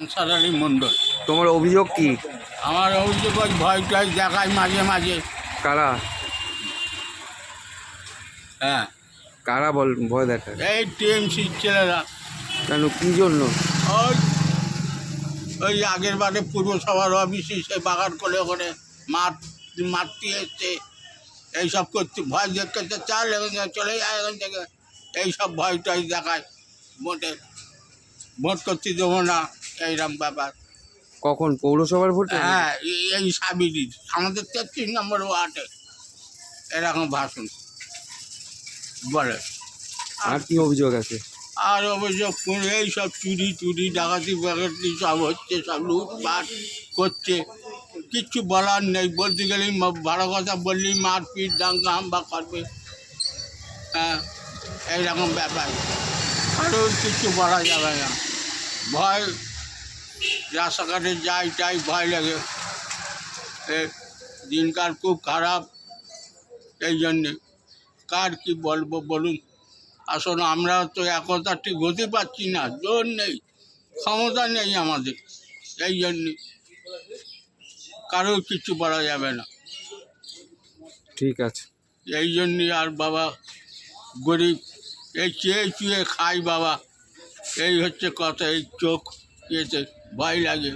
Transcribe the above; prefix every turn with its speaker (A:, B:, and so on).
A: Answer Ali মণ্ডল।
B: তোমার অভিযোগ কি?
A: আমার অভিযোগ ওই ভয় টয় দেখায় মাঝে মাঝে।
B: কারা?
A: হ্যাঁ।
B: কারা বল ভয় দেখায়?
A: এই টিএমসির ছেলেরা।
B: কেন কি জন্য?
A: ওই ওই আগের বারে পূর্বসভার অফিসে সে বাগান করে ওখানে মাঠ মারতে এসছে। এইসব করতে ভয় দেখতে চাল এখান থেকে চলে যায় এখান থেকে। এইসব ভয় টয় দেখায়। ভোটে ভোট করতে দেবো না। এইরকম ব্যাপার
B: কখন? পৌরসভার ভোটে?
A: হ্যাঁ এই- এই সাবিরি আমাদের তেত্রিশ নম্বর ওয়ার্ডে। এরকম ভাষণ। বলে।
B: আর কি অভিযোগ আছে?
A: আর অভিযোগ এই সব চুরি চুরি ডাকাতি বাকাতি সব হচ্ছে সব লুটপাট করছে। কিচ্ছু বলার নেই। বলতে গেলেই ভালো কথা বললেই মারপিট দাঙ্গা হাম্বা করবে। হ্যাঁ এইরকম ব্যাপার। কারও কিছু বলা যাবে না। ভয় রাস্তাঘাটে যাই টাই ভয় লাগে। দিনকাল খুব খারাপ। এই জন্যে কার কি বলব বলুন? আসলে আমরা তো একতা ঠিক হতে পারছি না জোর নেই ক্ষমতা নেই আমাদের। এই জন্যে কারও কিছু বলা যাবে না।
B: ঠিক আছে।
A: এই জন্যে আর বাবা গরিব এই চেয়ে চুয়ে খাই বাবা। এই হচ্ছে কথা এই চোখ ইয়েতে ভয় লাগে